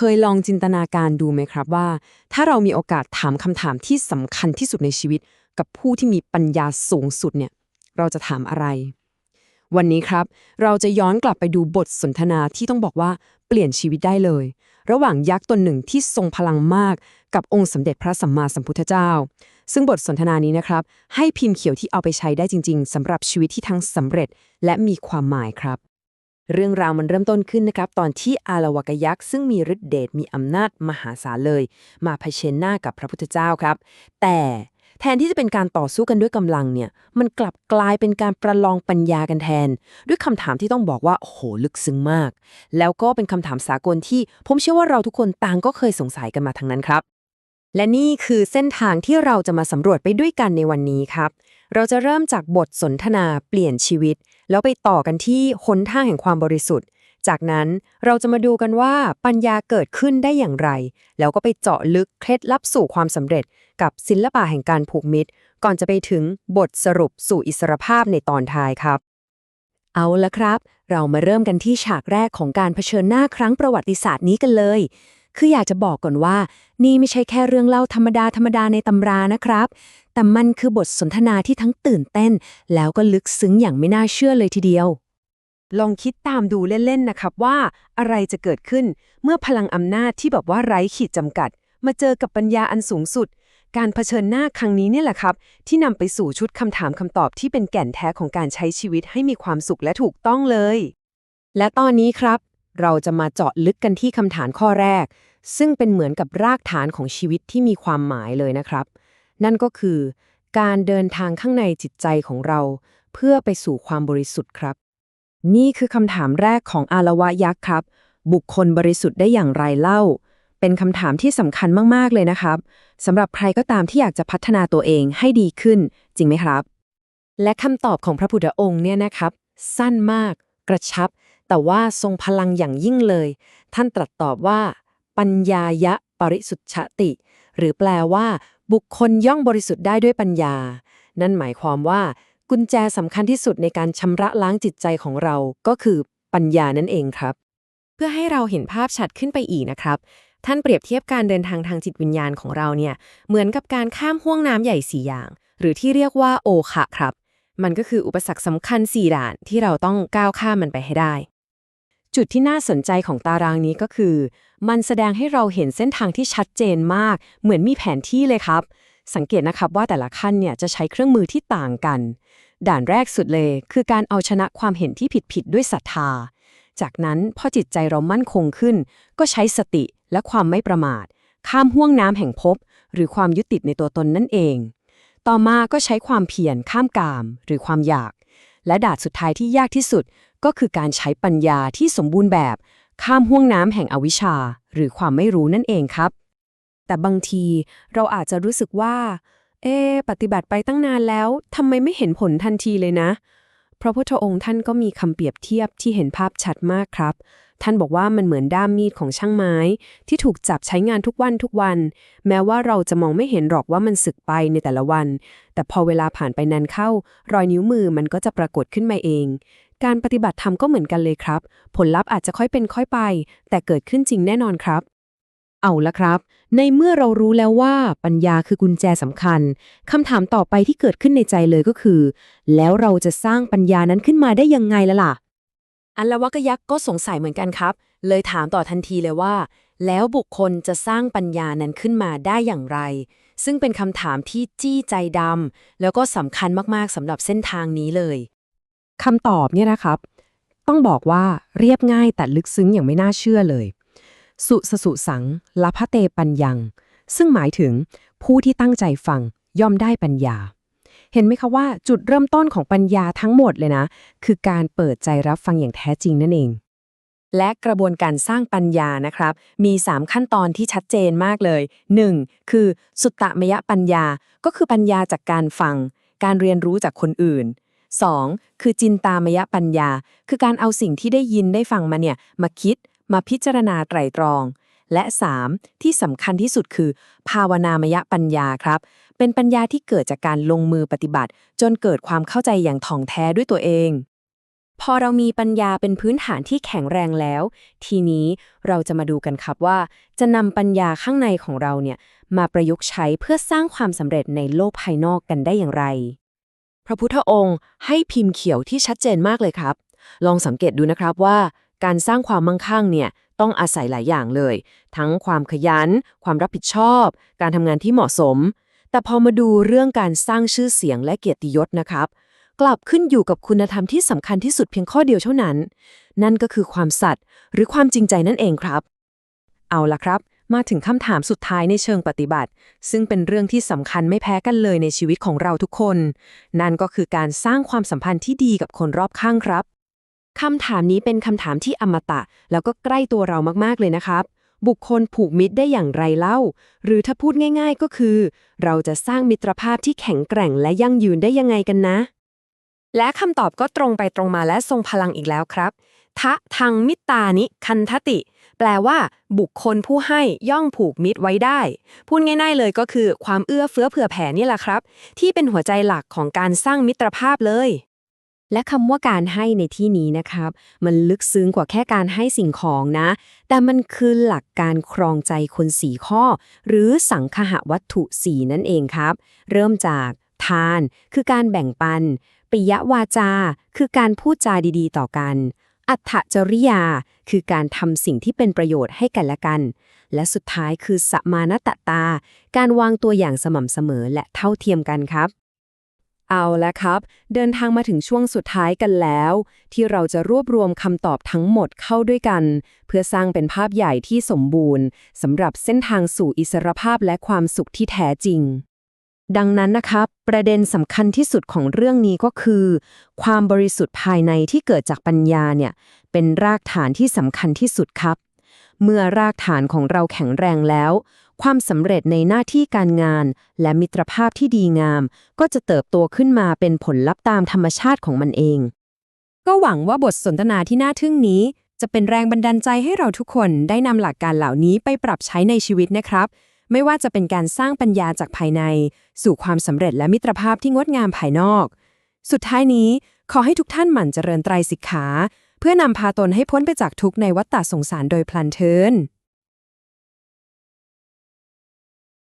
เคยลองจินตนาการดูไหมครับว่า ถ้าเรามีโอกาสถามคำถามที่สำคัญที่สุดในชีวิต กับผู้ที่มีปัญญาสูงสุดเนี่ย เราจะถามอะไร วันนี้ครับ เราจะย้อนกลับไปดูบทสนทนาที่ต้องบอกว่าเปลี่ยนชีวิตได้เลย ระหว่างยักษ์ตนหนึ่งที่ทรงพลังมาก กับองค์สมเด็จพระสัมมาสัมพุทธเจ้า ซึ่งบทสนทนานี้นะครับ ให้พิมพ์เขียวที่เอาไปใช้ได้จริง ๆสำหรับชีวิตที่ทั้งสำเร็จ และมีความหมายครับ เรื่องราวมันเริ่มต้นขึ้นนะครับ ตอนที่อาลวกยักษ์ซึ่งมีฤทธิเดชมีอำนาจมหาศาลเลย มาเผชิญหน้ากับพระพุทธเจ้าครับ แต่แทนที่จะเป็นการต่อสู้กันด้วยกำลังเนี่ย มันกลับกลายเป็นการประลองปัญญากันแทน ด้วยคำถามที่ต้องบอกว่าโอ้โหลึกซึ้งมาก แล้วก็เป็นคำถามสากลที่ ผมเชื่อว่าเราทุกคนต่างก็เคยสงสัยกันมาทั้งนั้นครับ และนี่คือเส้นทางที่เราจะมาสำรวจไปด้วยกันในวันนี้ครับ เราจะเริ่มจากบทสนทนาเปลี่ยนชีวิต แล้วไปต่อกันที่หนทางแห่งความบริสุทธิ์ จากนั้นเราจะมาดูกันว่าปัญญาเกิดขึ้นได้อย่างไร แล้วก็ไปเจาะลึกเคล็ดลับสู่ความสำเร็จ กับศิลปะแห่งการผูกมิตร ก่อนจะไปถึงบทสรุปสู่อิสรภาพในตอนท้ายครับ เอาละครับ เรามาเริ่มกันที่ฉากแรกของการเผชิญหน้าครั้งประวัติศาสตร์นี้กันเลย คืออยากจะบอกก่อนว่า นี่ไม่ใช่แค่เรื่องเล่าธรรมดาธรรมดาในตำรานะครับ แต่มันคือบทสนทนาที่ทั้งตื่นเต้น แล้วก็ลึกซึ้งอย่างไม่น่าเชื่อเลยทีเดียว ลองคิดตามดูเล่นๆนะครับว่าอะไรจะเกิดขึ้นเมื่อพลังอำนาจที่แบบว่าไร้ขีดจำกัด มาเจอกับปัญญาอันสูงสุด การเผชิญหน้าครั้งนี้เนี่ยแหละครับ ที่นำไปสู่ชุดคำถามคำตอบที่เป็นแก่นแท้ของการใช้ชีวิตให้มีความสุขและถูกต้องเลย และตอนนี้ครับ เราจะมาเจาะลึกกันที่คำถามข้อแรก ซึ่งเป็นเหมือนกับรากฐานของชีวิตที่มีความหมายเลยนะครับ นั่นก็คือ การเดินทางข้างในจิตใจของเรา เพื่อไปสู่ความบริสุทธิ์ครับ นี่คือคำถามแรกของอารวะยักษ์ครับ บุคคลบริสุทธิ์ได้อย่างไรเล่า เป็นคำถามที่สำคัญมากๆเลยนะครับสำหรับใครก็ตามที่อยากจะพัฒนาตัวเองให้ดีขึ้น จริงไหมครับ และคำตอบของพระพุทธองค์เนี่ยนะครับ สั้นมาก กระชับ แต่ว่าทรงพลังอย่างยิ่งเลย ท่านตรัสตอบว่า ปัญญายะปริสุทธติ หรือแปลว่า บุคคลย่องบริสุทธิ์ได้ด้วยปัญญา นั่นหมายความว่า กุญแจสำคัญที่สุดในการชำระล้างจิตใจของเราก็คือปัญญานั่นเองครับ เพื่อให้เราเห็นภาพชัดขึ้นไปอีกนะครับ ท่านเปรียบเทียบการเดินทางทางจิตวิญญาณของเราเนี่ยเหมือนกับการข้ามห้วงน้ำใหญ่สี่อย่าง หรือที่เรียกว่าโอคะครับมันก็คืออุปสรรคสำคัญ4ด่านที่เราต้องก้าวข้ามมันไปให้ได้ จุดที่น่าสนใจของตารางนี้ก็คือ มันแสดงให้เราเห็นเส้นทางที่ชัดเจนมาก เหมือนมีแผนที่เลยครับ สังเกตนะครับว่าแต่ละขั้นเนี่ยจะใช้เครื่องมือที่ต่างกัน ด่านแรกสุดเลย คือการเอาชนะความเห็นที่ผิดๆด้วยศรัทธา จากนั้นพอจิตใจเรามั่นคงขึ้น ก็ใช้สติและความไม่ประมาท ข้ามห่วงน้ำแห่งภพหรือความยึดติดในตัวตนนั่นเอง ต่อมาก็ใช้ความเพียรข้ามกาม หรือความอยาก และด่านสุดท้ายที่ยากที่สุด ก็คือการใช้ปัญญาที่สมบูรณ์แบบ ข้ามห่วงน้ำแห่งอวิชชา หรือความไม่รู้นั่นเองครับ แต่บางทีเราอาจจะรู้สึกว่า เอ๊ปฏิบัติไปตั้งนานแล้วทำไมไม่เห็นผลทันทีเลยนะพระพุทธองค์ท่านก็มีคำเปรียบเทียบที่เห็นภาพชัดมากครับ ท่านบอกว่ามันเหมือนด้ามมีดของช่างไม้ ที่ถูกจับใช้งานทุกวันทุกวัน แม้ว่าเราจะมองไม่เห็นหรอกว่ามันสึกไปในแต่ละวัน แต่พอเวลาผ่านไปนานเข้า รอยนิ้วมือมันก็จะปรากฏขึ้นมาเอง การปฏิบัติธรรมก็เหมือนกันเลยครับ ผลลัพธ์อาจจะค่อยเป็นค่อยไป แต่เกิดขึ้นจริงแน่นอนครับ เอาละครับ ในเมื่อเรารู้แล้วว่าปัญญาคือกุญแจสำคัญคำถามต่อไปที่เกิดขึ้นในใจเลยก็คือ แล้วเราจะสร้างปัญญานั้นขึ้นมาได้ยังไงล่ะล่ะ อัลลวะกยักษ์ก็สงสัยเหมือนกันครับ เลยถามต่อทันทีเลยว่า แล้วบุคคลจะสร้างปัญญานั้นขึ้นมาได้อย่างไร ซึ่งเป็นคำถามที่จี้ใจดำแล้วก็สำคัญมากๆสำหรับเส้นทางนี้เลย คำตอบเนี่ยนะครับ ต้องบอกว่าเรียบง่ายแต่ลึกซึ้งอย่างไม่น่าเชื่อเลย สุสสุสังลพะเตปัญญัง ซึ่งหมายถึงผู้ที่ตั้งใจฟังย่อมได้ปัญญา เห็นไหมคะว่าจุดเริ่มต้นของปัญญาทั้งหมดเลยนะ คือการเปิดใจรับฟังอย่างแท้จริงนั่นเอง และกระบวนการสร้างปัญญานะครับ มี 3 ขั้นตอนที่ชัดเจนมากเลย 1. คือสุตตมยปัญญา ก็คือปัญญาจากการฟัง การเรียนรู้จากคนอื่น 2. คือจินตามยปัญญา คือการเอาสิ่งที่ได้ยินได้ฟังมาเนี่ย มาคิด มาพิจารณาไตรตรอง และ 3. ที่สำคัญที่สุดคือ ภาวนามยปัญญาครับ เป็นปัญญาที่เกิดจากการลงมือปฏิบัติ จนเกิดความเข้าใจอย่างถ่องแท้ด้วยตัวเอง พอเรามีปัญญาเป็นพื้นฐานที่แข็งแรงแล้ว ทีนี้เราจะมาดูกันครับว่า จะนำปัญญาข้างในของเราเนี่ยมาประยุกต์ใช้เพื่อสร้างความสำเร็จในโลกภายนอกกันได้อย่างไร พระพุทธองค์ให้พิมพ์เขียวที่ชัดเจนมากเลยครับ ลองสังเกตดูนะครับว่า การสร้างความมั่งคั่งเนี่ยต้องอาศัยหลายอย่างเลย ทั้งความขยัน ความรับผิดชอบ การทำงานที่เหมาะสม แต่พอมาดูเรื่องการสร้างชื่อเสียงและเกียรติยศนะครับ กลับขึ้นอยู่กับคุณธรรมที่สำคัญที่สุดเพียงข้อเดียวเท่านั้น นั่นก็คือความสัตย์หรือความจริงใจนั่นเองครับ เอาละครับ มาถึงคำถามสุดท้ายในเชิงปฏิบัติ ซึ่งเป็นเรื่องที่สำคัญไม่แพ้กันเลยในชีวิตของเราทุกคน นั่นก็คือการสร้างความสัมพันธ์ที่ดีกับคนรอบข้างครับคำถามนี้เป็นคำถามที่อมตะ แล้วก็ใกล้ตัวเรามากๆเลยนะครับ บุคคลผูกมิตรได้อย่างไรเล่า หรือถ้าพูดง่าย ๆ ก็คือ เราจะสร้างมิตรภาพที่แข็งแกร่งและยั่งยืนได้ยังไงกันนะ และคำตอบก็ตรงไปตรงมาและทรงพลังอีกแล้วครับ ทะทังมิตานิคันทติ แปลว่า บุคคลผู้ให้ย่องผูกมิตรไว้ได้ พูดง่าย ๆ เลยก็คือ ความเอื้อเฟื้อเผื่อแผ่นี่แหละครับ ที่เป็นหัวใจหลักของการสร้างมิตรภาพเลย และคำว่าการให้ในที่นี้นะครับ มันลึกซึ้งกว่าแค่การให้สิ่งของนะ แต่มันคือหลักการครองใจคนสีข้อ หรือสังคหวัตถุสีนั่นเองครับ เริ่มจากทาน คือการแบ่งปันปิยวาจา คือการพูดจาดีๆ ต่อกัน อัตถจริยา คือการทำสิ่งที่เป็นประโยชน์ให้กันและกัน และสุดท้ายคือสมานตตา การวางตัวอย่างสม่ำเสมอและเท่าเทียมกันครับ เอาละครับ เดินทางมาถึงช่วงสุดท้ายกันแล้ว ที่เราจะรวบรวมคำตอบทั้งหมดเข้าด้วยกัน เพื่อสร้างเป็นภาพใหญ่ที่สมบูรณ์สำหรับเส้นทางสู่อิสรภาพและความสุขที่แท้จริง ดังนั้นนะครับ ประเด็นสำคัญที่สุดของเรื่องนี้ก็คือ ความบริสุทธิ์ภายในที่เกิดจากปัญญาเนี่ย เป็นรากฐานที่สำคัญที่สุดครับ เมื่อรากฐานของเราแข็งแรงแล้ว ความสำเร็จในหน้าที่การงาน และมิตรภาพที่ดีงาม ก็จะเติบโตขึ้นมาเป็นผลลัพธ์ตามธรรมชาติของมันเอง ก็หวังว่าบทสนทนาที่น่าทึ่งนี้ จะเป็นแรงบันดาลใจให้เราทุกคนได้นำหลักการเหล่านี้ไปปรับใช้ในชีวิตนะครับ ไม่ว่าจะเป็นการสร้างปัญญาจากภายใน สู่ความสำเร็จและมิตรภาพที่งดงามภายนอก สุดท้ายนี้ขอให้ทุกท่านหมั่นเจริญไตรสิกขา เพื่อนำพาตนให้พ้นไปจากทุกข์ในวัฏฏะสงสารโดยพลันเทิน